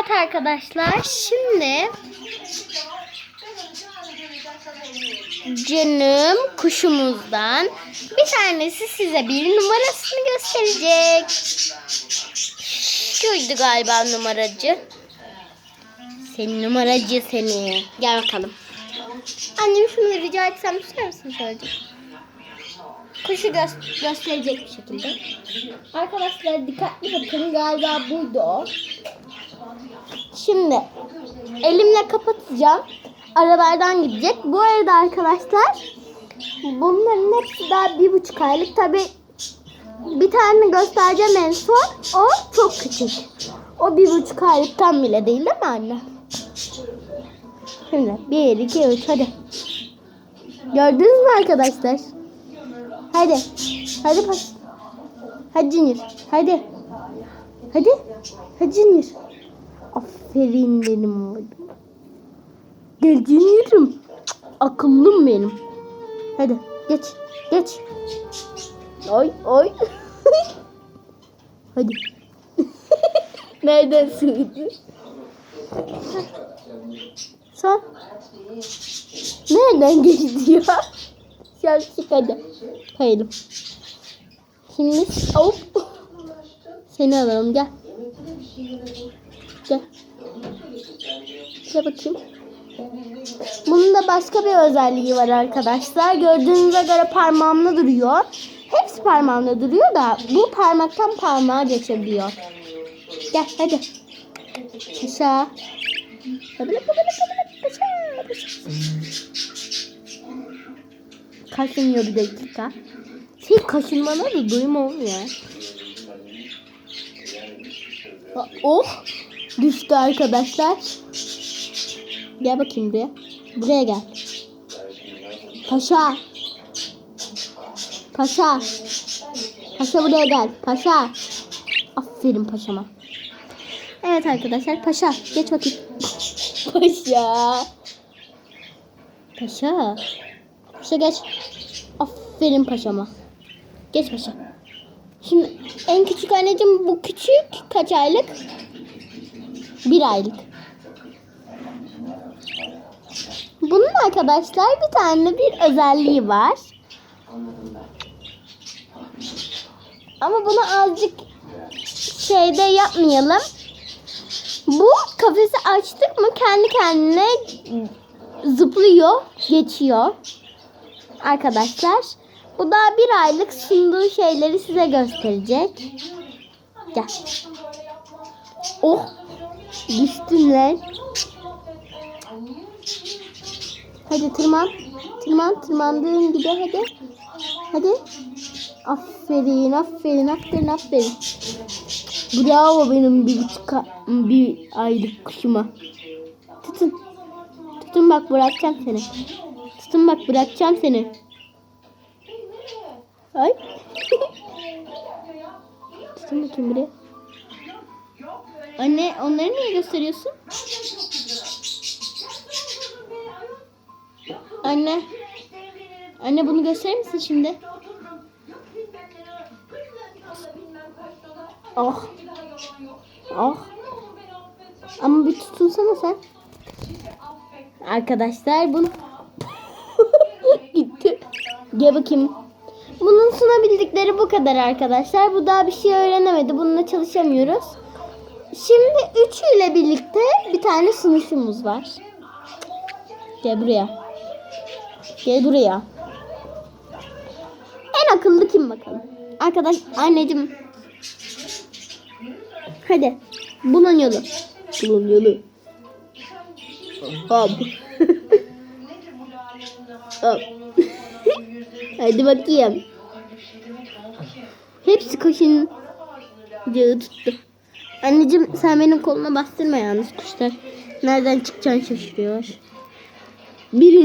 Evet arkadaşlar şimdi canım kuşumuzdan bir tanesi size bir numarasını gösterecek. Şuydu galiba numaracı. Senin numaracı seni. Gel bakalım. Annem şunu rica etsem tutar mısın şöyle? Kuşu gö- gösterecek bir şekilde. Arkadaşlar dikkatli bakın galiba buydu o. Şimdi elimle kapatacağım. Aralardan gidecek. Bu arada arkadaşlar bunların hepsi daha bir buçuk aylık. Tabi bir tane göstereceğim en son. O çok küçük. O bir buçuk aylıktan bile değil değil mi anne? Şimdi bir, iki, üç hadi. Gördünüz mü arkadaşlar? Hadi. Hadi pas. Hadi Junior. Hadi. Hadi. Hadi Junior. Aferin benim oğlum. Gel. Cık, Akıllım benim. Hadi geç. Geç. Oy oy. Hadi. Nereden sığdı? Son. Nereden geçti ya? Şarkı hadi. Kayalım. Şimdi hop. Seni alalım gel. Gel. Gel bakayım. Bunun da başka bir özelliği var arkadaşlar. Gördüğünüze göre parmağımda duruyor. Hepsi parmağımda duruyor da bu parmaktan parmağa geçebiliyor. Gel hadi. Aşağı. Kaşınıyor bir dakika. Şey kaşınmana da duyum olmuyor. Oh düştü arkadaşlar. Gel bakayım buraya. Buraya gel. Paşa. Paşa. Paşa buraya gel. Paşa. Aferin paşama. Evet arkadaşlar paşa. Geç bakayım. Paşa. Paşa. Paşa geç. Aferin paşama. Geç paşa. Şimdi en küçük anneciğim bu küçük kaç aylık? Bir aylık. Bunun arkadaşlar bir tane bir özelliği var. Ama bunu azıcık şeyde yapmayalım. Bu kafesi açtık mı kendi kendine zıplıyor, geçiyor. Arkadaşlar bu daha bir aylık sunduğu şeyleri size gösterecek. Gel. Oh. Düştün lan. Hadi tırman. Tırman tırmandığın gibi hadi. Hadi. Aferin aferin aferin aferin. Bravo benim bir buçuk bir aylık kuşuma. Tutun. Tutun bak bırakacağım seni. Tutun bak bırakacağım seni. Ay. Tutun bakayım buraya. Anne onları niye gösteriyorsun? Anne. Anne bunu gösterir misin şimdi? Oh. Oh. Ama bir tutunsana sen. Arkadaşlar bunu gitti. Gel bakayım. Bunun sunabildikleri bu kadar arkadaşlar. Bu daha bir şey öğrenemedi. Bununla çalışamıyoruz. Şimdi üçüyle birlikte bir tane sunuşumuz var. Gel buraya. Gel buraya. En akıllı kim bakalım? Arkadaş anneciğim. Hadi. Bulun yolu. Bulun yolu. Hop. Hop. Hadi bakayım. Hepsi kaşıncağı tuttu. Anneciğim sen benim koluma bastırma yalnız kuşlar. Nereden çıkacağını şaşırıyor. Birini